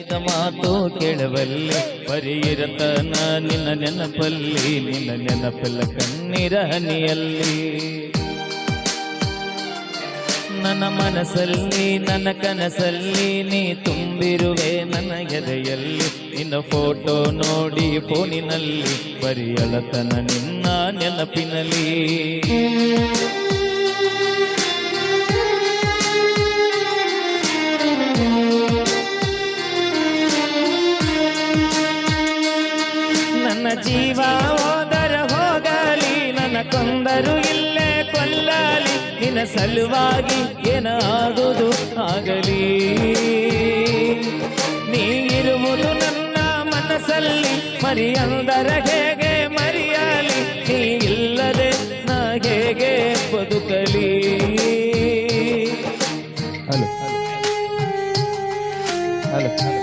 ಇದ ಮಾತು ಕೇಳಬಲ್ಲೆ. ಪರಿಯಿರತನ ನಿನ್ನ ನೆನಪಲ್ಲಿ, ನಿನ್ನ ನೆನಪಲ್ಲ ಕಣ್ಣೀರ ಹನಿಯಲ್ಲಿ. ನನ್ನ ಮನಸ್ಸಲ್ಲಿ, ನನ್ನ ಕನಸಲ್ಲಿ ನೀ ತುಂಬಿರುವೆ ನನ್ನ ಎದೆಯಲ್ಲಿ. ನಿನ್ನ ಫೋಟೋ ನೋಡಿ ಫೋನಿನಲ್ಲಿ ಪರಿಯಳತನ ನಿನ್ನ ನೆನಪಿನಲ್ಲಿ. ನಿನ್ನ ಸಲುವಾಗಿ ಏನಾಗುವುದು ಆಗಲಿ. ನೀ ಇರುವುದು ನನ್ನ ಮನಸ್ಸಲ್ಲಿ. ಮರಿಯಂದರ ಹೇಗೆ ಮರಿಯಲಿ? ನೀ ಇಲ್ಲದೆ ನಾ ಬದುಕಲಿ? Hello hello. ಹಲೋ.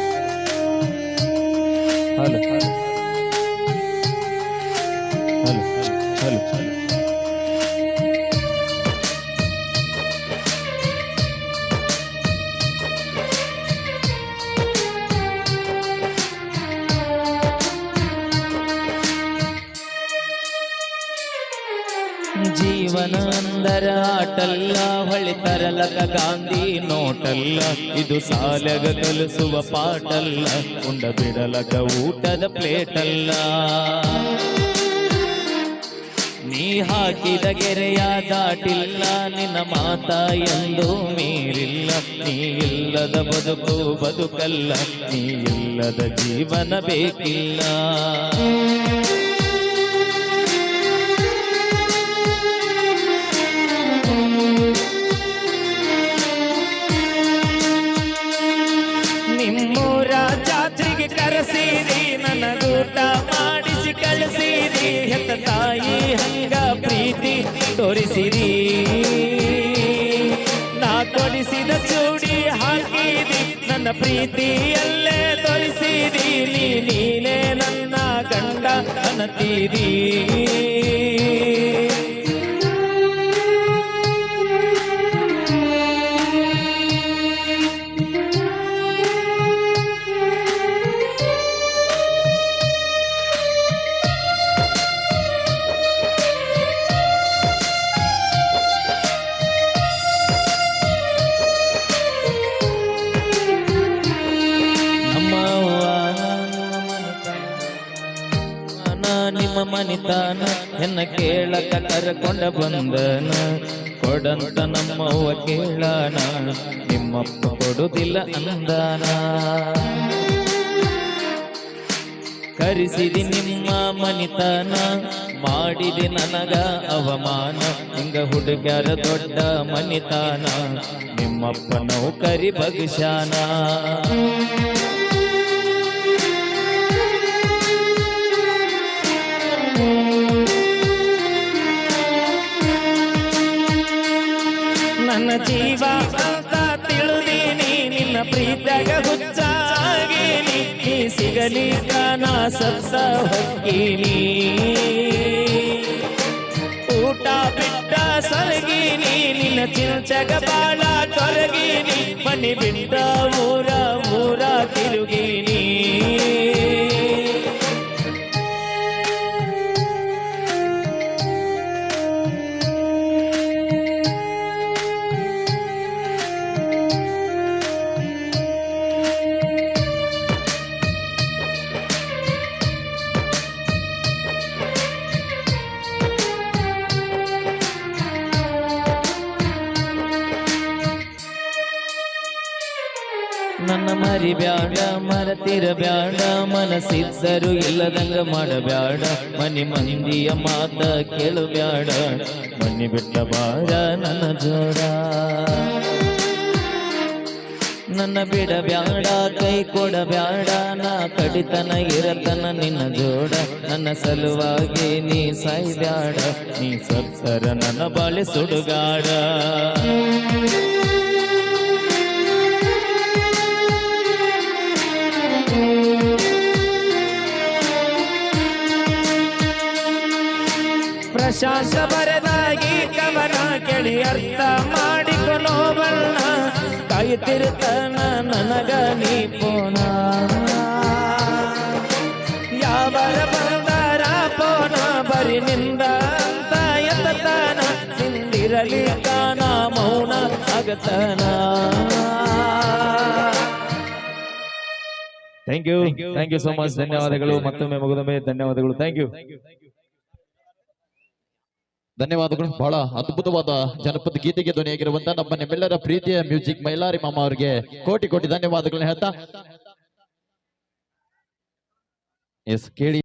ಹಲೋ. ಜೀವನ ಅಟಲ್ಲ ಹೊಳಿ ತರಲಕ ಗಾಂಧಿ ನೋಟಲ್ಲ. ಇದು ಸಾಲಗ ಕಲಿಸುವ ಪಾಟಲ್ಲ ಉಂಡ ಬಿಡಲಕ ಊಟದ ಪ್ಲೇಟಲ್ಲ. ನೀ ಹಾಕಿದ ಗೆರೆಯ ದಾಟಿಲ್ಲ, ನಿನ್ನ ಮಾತ ಎಂದು ಮೀರಿಲ್ಲ. ನೀ ಇಲ್ಲದ ಬದುಕು ಬದುಕಲ್ಲ, ನೀ ಇಲ್ಲದ ಜೀವನ ಬೇಕಿಲ್ಲ. ತಾಯಿ, ಹಂಗ ಪ್ರೀತಿ ತೋರಿಸಿರಿ. ನಾ ಕೊಡಿಸಿದ ಚೂಡಿ ಹಾಕಿದಿ, ನನ್ನ ಪ್ರೀತಿಯಲ್ಲೇ ತೋರಿಸಿದಿ. ನೀನೇ ನನ್ನ ಗಂಡ ಅನ್ನತೀರಿ ಮನಿತಾನ. ಎನ್ನ ಕೇಳಕ ಕರ್ಕೊಂಡ ಬಂದನ. ಕೊಡಂತ ನಮ್ಮವ್ವ ಕೇಳಾನ. ನಿಮ್ಮಪ್ಪ ಕೊಡುದಿಲ್ಲ ಅಂದಾನ. ಕರೆಸಿದಿ ನಿಮ್ಮ ಮನಿತನ. ಮಾಡಿದೆ ನನಗ ಅವಮಾನ. ಹಿಂಗ ಹುಡುಗ್ಯಾರ ದೊಡ್ಡ ಮನಿತಾನ. ನಿಮ್ಮಪ್ಪ ನೌಕರಿ ಬಗ್ಶಾನ ನಿನ್ನ ಹುಚ್ಚಾಗಿ ನೀ ಸಿಗಲಿ ನಾ ಸತ್ತ ಹೊಕ್ಕೀನಿ. ಊಟ ಬಿಟ್ಟ ಸರಗೀನಿ ನಿನ್ನ ಚಿಂಚಗ ಬಾಳ ತೊರಗೀನಿ. ಮನಿ ಬಿಟ್ಟ ನನ್ನ ಮರಿ ಬ್ಯಾಡ ಮರತಿರ ಬ್ಯಾಡ ಮನಸ್ಸಿದ್ದರು ಇಲ್ಲದಂಗ ಮಾಡಬ್ಯಾಡ. ಮನಿ ಮಂದಿಯ ಮಾತ ಕೇಳು ಬ್ಯಾಡ ಮನಿ ಬಿಟ್ಟ ಬಾರ ನನ್ನ ಜೋಡ. ನನ್ನ ಬಿಡ ಬ್ಯಾಡ ಕೈ ಕೊಡ ಬ್ಯಾಡ ನಾ ಕಡಿತನ ಇರತನ ನಿನ್ನ ಜೋಡ. ನನ್ನ ಸಲುವಾಗಿ ನೀ ಸಾಯ್ಬ್ಯಾಡ, ನೀ ಸತ್ತರ ನನ್ನ ಬಾಳೆ ಸುಡುಗಾಡ. ಶಾಸ ಬರೆದಾಗಿ ಕವನ ಕೇಳಿ ಅರ್ಥ ಮಾಡಿಕೊಳ್ಳೋವನ್ನ ಕಾಯ್ತಿರ್ತನ ನನಗ ನೀ ಪೋಣ ಯಾವರ ಬಂದಾರ ಪೋಣ ಬರಿ ನಿಂದ ಎತ್ತತನ. ನಿಂದಿರಲಿ ತಾನ ಮೌನ ಅಗತನ. Thank you thank you so much ಧನ್ಯವಾದಗಳು. ಮತ್ತೊಮ್ಮೆ ಮುಗಿದೊಮ್ಮೆ ಧನ್ಯವಾದಗಳು. ಥ್ಯಾಂಕ್ ಯು ಧನ್ಯವಾದಗಳು. ಬಹಳ ಅದ್ಭುತವಾದ ಜನಪದ ಗೀತೆಗೆ ಧ್ವನಿಯಾಗಿರುವಂತಹ ನಮ್ಮ ನಿಮ್ಮೆಲ್ಲರ ಪ್ರೀತಿಯ ಮ್ಯೂಸಿಕ್ ಮೈಲಾರಿ ಮಾಮ ಅವರಿಗೆ ಕೋಟಿ ಕೋಟಿ ಧನ್ಯವಾದಗಳನ್ನ ಹೇಳ್ತಾ. ಎಸ್ ಕೇಳಿ.